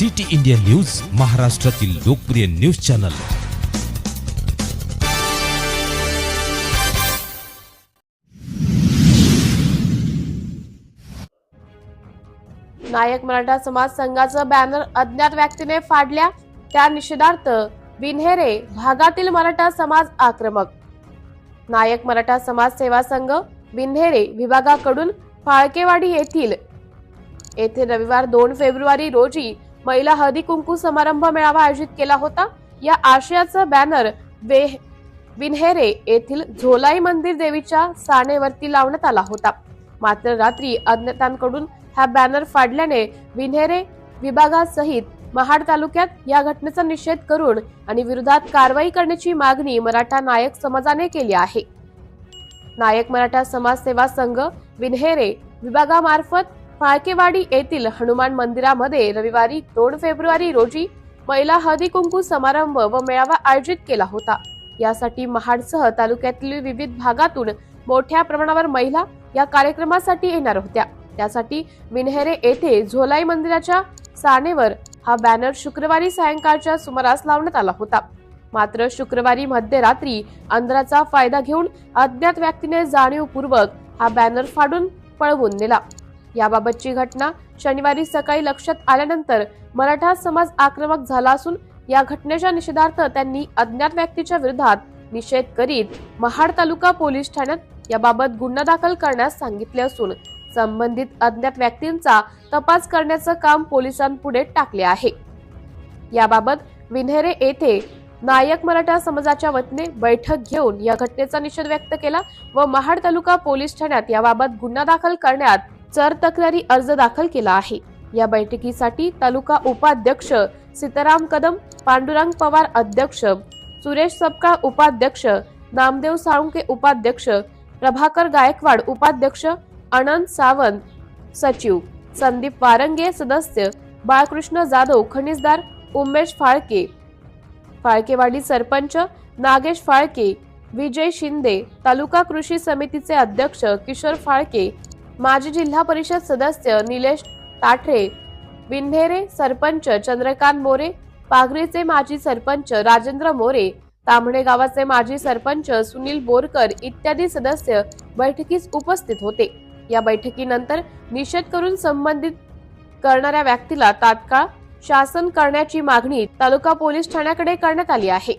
City India news महाराष्ट्रातील लोकप्रिय news channel. नायक मराठा समाज संघाचं बॅनर अज्ञात व्यक्तीने फाडल्या. त्या निषेधार्थ विन्हेरे भागातील मराठा समाज आक्रमक. नायक मराठा समाज सेवा संघ बिन्हेरे विभागाकडून फाळकेवाडी येथील. येथे रविवार दोन फेब्रुवारी रोजी महिला हळदी कुंकू समारंभ मेळावा आयोजित केला होता. या आशयाचं बॅनर वे विन्हेरे येथील झोलाई मंदिर देवीच्या सानेवरती लावण्यात आला होता. मात्र रात्री अज्ञातांकडून हा बॅनर फाडल्याने विन्हेरे विभागासहित महाड तालुक्यात या घटनेचा निषेध करून आणि विरोधात कारवाई करण्याची मागणी मराठा नायक समाजाने केली आहे. नायक मराठा समाज सेवा संघ विन्हेरे विभागामार्फत फाळकेवाडी येथील हनुमान मंदिरामध्ये रविवारी दोन फेब्रुवारी रोजी महिला हळदी कुंकू समारंभ व मेळावा आयोजित केला होता. यासाठी महाडसह तालुक्यातील विविध भागातून मोठ्या प्रमाणावर महिला या कार्यक्रमासाठी येणार होत्या. त्यासाठी विन्हेरे येथे झोलाई मंदिराच्या सानेवर हा बॅनर शुक्रवारी सायंकाळच्या सुमारास लावण्यात आला होता. मात्र शुक्रवारी मध्यरात्री अंधाराचा फायदा घेऊन अज्ञात व्यक्तीने जाणीवपूर्वक हा बॅनर फाडून पळवून नेला. याबाबतची घटना शनिवारी सकाळी लक्षात आल्यानंतर मराठा समाज आक्रमक झाला असून या घटनेच्या निषेधार्थ त्यांनी अज्ञात व्यक्तीच्या विरोधात निषेध करीत महाड तालुका पोलीस ठाण्यात याबाबत गुन्हा दाखल करण्यास सांगितले असून संबंधित अज्ञात व्यक्तींचा तपास करण्याचं काम पोलिसांपुढे टाकले आहे. याबाबत विन्हेरे येथे नायक मराठा समाजाच्या वतीने बैठक घेऊन या घटनेचा निषेध व्यक्त केला व महाड तालुका पोलीस ठाण्यात याबाबत गुन्हा दाखल करण्यात चर तक्रारी अर्ज दाखल केला आहे. या बैठकीसाठी तालुका उपाध्यक्ष सीताराम कदम पांडुरंग पवार अध्यक्ष सुरेश सपकाळ उपाध्यक्ष नामदेव साळुंके उपाध्यक्ष प्रभाकर गायकवाड उपाध्यक्ष अनंत सावंत सचिव संदीप वारंगे सदस्य बाळकृष्ण जाधव खनिजदार उमेश फाळके फाळकेवाडी सरपंच नागेश फाळके विजय शिंदे तालुका कृषी समितीचे अध्यक्ष किशोर फाळके माजी जिल्हा परिषद सदस्य निलेश ताठरे बिन्हेरे सरपंच चंद्रकांत मोरे पाघरीचे माजी सरपंच राजेंद्र मोरे तांबडे गावाचे माजी सरपंच सुनील बोरकर इत्यादी सदस्य बैठकीस उपस्थित होते. या बैठकीनंतर निषेध करून संबंधित करणाऱ्या व्यक्तीला तात्काळ शासन करण्याची मागणी तालुका पोलीस ठाण्याकडे करण्यात आली आहे.